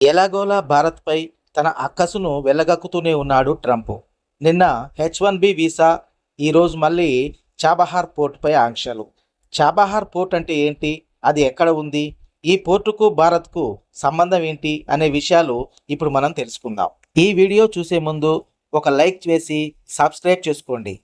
ఎలాగోలా భారత్పై తన అక్కసును వెళ్ళగక్కుతూనే ఉన్నాడు ట్రంప్. నిన్న హెచ్ వన్ బి వీసా ఈరోజు మళ్ళీ చాబహార్ పోర్టుపై ఆంక్షలు. చాబహార్ పోర్ట్ అంటే ఏంటి? అది ఎక్కడ ఉంది? ఈ పోర్టుకు భారత్కు సంబంధం ఏంటి? అనే విషయాలు ఇప్పుడు మనం తెలుసుకుందాం. ఈ వీడియో చూసే ముందు ఒక లైక్ చేసి సబ్స్క్రైబ్ చేసుకోండి.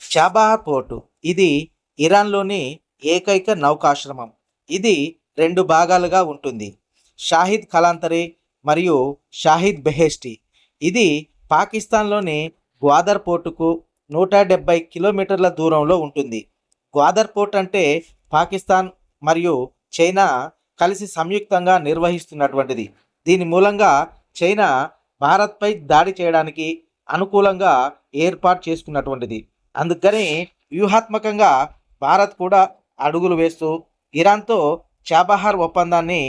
చాబహార్ పోర్టు ఇది ఇరాన్లోని ఏకైక నౌకాశ్రమం. ఇది రెండు భాగాలుగా ఉంటుంది. షాహిద్ కలాంతరి మరియు షాహిద్ బెహెస్టి ఇది పాకిస్తాన్లోని గ్వాదర్ పోర్టుకు నూట డెబ్బై కిలోమీటర్ల దూరంలో ఉంటుంది. గ్వాదర్ పోర్ట్ అంటే పాకిస్తాన్ మరియు చైనా కలిసి సంయుక్తంగా నిర్వహిస్తున్నటువంటిది. దీని మూలంగా చైనా భారత్పై దాడి చేయడానికి అనుకూలంగా ఏర్పాటు చేసుకున్నటువంటిది. అందుకని వ్యూహాత్మకంగా భారత్ కూడా అడుగులు వేస్తూ ఇరాన్తో చాబహార్ ఒప్పందాన్ని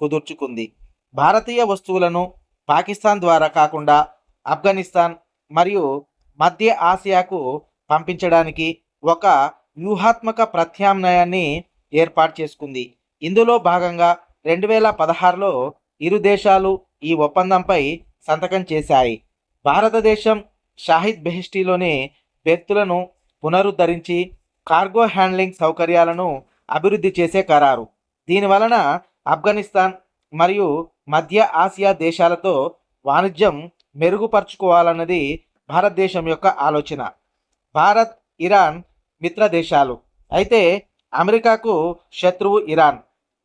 కుదుర్చుకుంది. భారతీయ వస్తువులను పాకిస్తాన్ ద్వారా కాకుండా ఆఫ్ఘనిస్తాన్ మరియు మధ్య ఆసియాకు పంపించడానికి ఒక వ్యూహాత్మక ప్రత్యామ్నాయాన్ని ఏర్పాటు చేసుకుంది. ఇందులో భాగంగా రెండు వేల పదహారులో ఇరు దేశాలు ఈ ఒప్పందంపై సంతకం చేశాయి. భారతదేశం షాహిద్ బెహిస్టీలోని వ్యక్తులను పునరుద్ధరించి కార్గో హ్యాండ్లింగ్ సౌకర్యాలను అభివృద్ధి చేసే ఖరారు. దీని వలన ఆఫ్ఘనిస్తాన్ మరియు మధ్య ఆసియా దేశాలతో వాణిజ్యం మెరుగుపరుచుకోవాలన్నది భారతదేశం యొక్క ఆలోచన. భారత్ ఇరాన్ మిత్ర దేశాలు. అయితే అమెరికాకు శత్రువు ఇరాన్.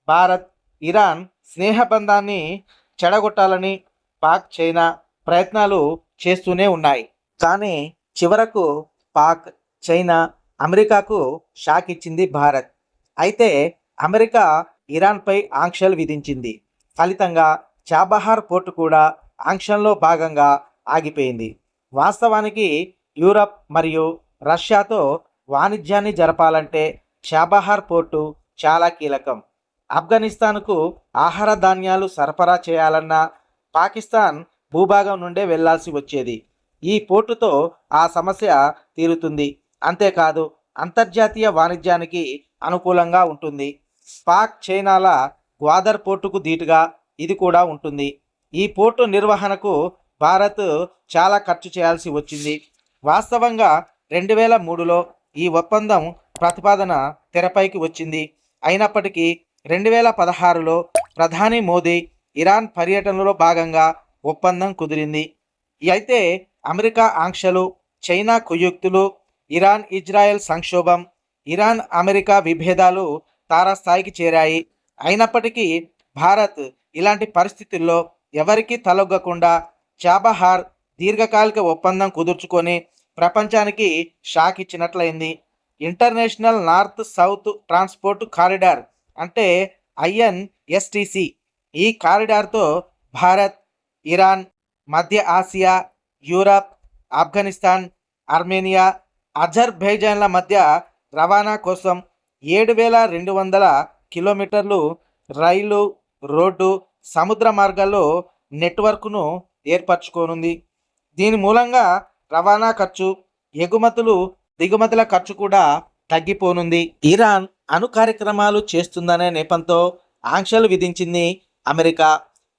భారత్ ఇరాన్ స్నేహబంధాన్ని చెడగొట్టాలని పాక్ చైనా ప్రయత్నాలు చేస్తూనే ఉన్నాయి. కానీ చివరకు పాక్ చైనా అమెరికాకు షాక్ ఇచ్చింది భారత్. అయితే అమెరికా ఇరాన్పై ఆంక్షలు విధించింది. ఫలితంగా చాబహార్ పోర్టు కూడా ఆంక్షన్లో భాగంగా ఆగిపోయింది. వాస్తవానికి యూరప్ మరియు రష్యాతో వాణిజ్యాన్ని జరపాలంటే చాబహార్ పోర్టు చాలా కీలకం. ఆఫ్ఘనిస్తాన్కు ఆహార ధాన్యాలు సరఫరా చేయాలన్నా పాకిస్తాన్ భూభాగం నుండే వెళ్ళాల్సి వచ్చేది. ఈ పోర్టుతో ఆ సమస్య తీరుతుంది. అంతేకాదు అంతర్జాతీయ వాణిజ్యానికి అనుకూలంగా ఉంటుంది. పాక్ చైనాల గ్వాదర్ పోర్టుకు ధీటుగా ఇది కూడా ఉంటుంది. ఈ పోర్టు నిర్వహణకు భారత్ చాలా ఖర్చు చేయాల్సి వచ్చింది. వాస్తవంగా రెండు వేల మూడులో ఈ ఒప్పందం ప్రతిపాదన తెరపైకి వచ్చింది. అయినప్పటికీ రెండు వేల పదహారులో ప్రధాని మోదీ ఇరాన్ పర్యటనలో భాగంగా ఒప్పందం కుదిరింది. అయితే అమెరికా ఆంక్షలు చైనా కుయుక్తులు ఇరాన్ ఇజ్రాయెల్ సంక్షోభం ఇరాన్ అమెరికా విభేదాలు తారాస్థాయికి చేరాయి. అయినప్పటికీ భారత్ ఇలాంటి పరిస్థితుల్లో ఎవరికీ తలొగ్గకుండా చాబహార్ దీర్ఘకాలిక ఒప్పందం కుదుర్చుకొని ప్రపంచానికి shock ఇచ్చినట్లయింది. International north south transport corridor అంటే ఐఎన్ఎస్టిసి ఈ కారిడార్తో భారత్ ఇరాన్ మధ్య ఆసియా యూరప్ ఆఫ్ఘనిస్తాన్ ఆర్మేనియా అజర్బైజాన్ల మధ్య రవాణా కోసం ఏడు వేల రెండు వందల కిలోమీటర్లు రైలు రోడ్డు సముద్ర మార్గాల్లో నెట్వర్క్ను ఏర్పరచుకోనుంది. దీని మూలంగా రవాణా ఖర్చు ఎగుమతులు దిగుమతుల ఖర్చు కూడా తగ్గిపోనుంది. ఇరాన్ అణు కార్యక్రమాలు చేస్తుందనే నేపంతో ఆంక్షలు విధించింది అమెరికా.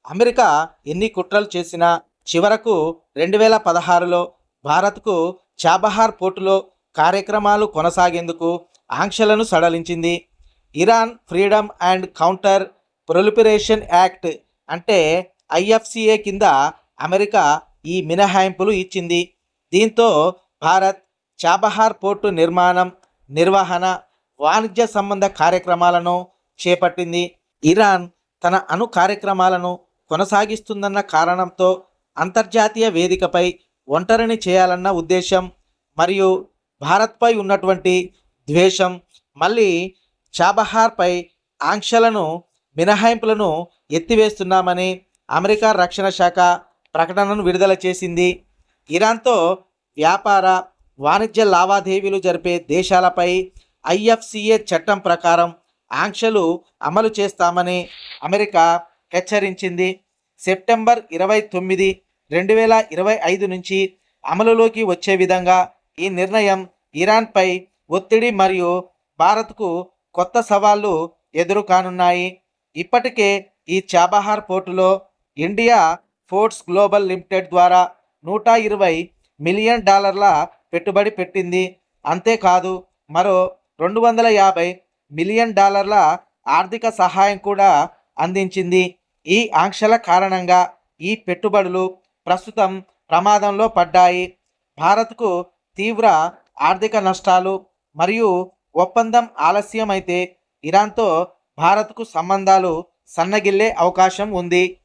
అమెరికా ఎన్ని కుట్రలు చేసినా చివరకు రెండు వేల పదహారులో భారత్కు చాబహార్ పోర్టులో కార్యక్రమాలు కొనసాగేందుకు ఆంక్షలను సడలించింది. Iran freedom and counter proliferation act అంటే ఐఎఫ్సిఏ కింద అమెరికా ఈ మినహాయింపులు ఇచ్చింది. దీంతో భారత్ చాబహార్ పోర్టు నిర్మాణం నిర్వహణ వాణిజ్య సంబంధ కార్యక్రమాలను చేపట్టింది. ఇరాన్ తన అణు కార్యక్రమాలను కొనసాగిస్తుందన్న కారణంతో అంతర్జాతీయ వేదికపై ఒంటరిని చేయాలన్న ఉద్దేశం మరియు భారత్పై ఉన్నటువంటి ద్వేషం మళ్ళీ చాబహార్పై ఆంక్షలను మినహాయింపులను ఎత్తివేస్తున్నామని అమెరికా రక్షణ శాఖ ప్రకటనను విడుదల చేసింది. ఇరాన్తో వ్యాపార వాణిజ్య లావాదేవీలు జరిపే దేశాలపై ఐఎఫ్సిఏ చట్టం ప్రకారం ఆంక్షలు అమలు చేస్తామని అమెరికా హెచ్చరించింది. సెప్టెంబర్ ఇరవై తొమ్మిది రెండు వేల ఇరవై ఐదు నుంచి అమలులోకి వచ్చే విధంగా ఈ నిర్ణయం ఇరాన్పై ఒత్తిడి మరియు భారత్కు కొత్త సవాళ్ళు ఎదురు కానున్నాయి ఇప్పటికే ఈ చాబహార్ పోర్టులో ఇండియా ఫోర్ట్స్ గ్లోబల్ లిమిటెడ్ ద్వారా నూట ఇరవై మిలియన్ డాలర్ల పెట్టుబడి పెట్టింది. అంతేకాదు మరో రెండు వందల యాభై మిలియన్ డాలర్ల ఆర్థిక సహాయం కూడా అందించింది. ఈ ఆంక్షల కారణంగా ఈ పెట్టుబడులు ప్రస్తుతం ప్రమాదంలో పడ్డాయి. భారత్కు తీవ్ర ఆర్థిక నష్టాలు మరియు ఒప్పందం ఆలస్యమైతే ఇరాన్తో భారత్కు సంబంధాలు సన్నగిల్లే అవకాశం ఉంది.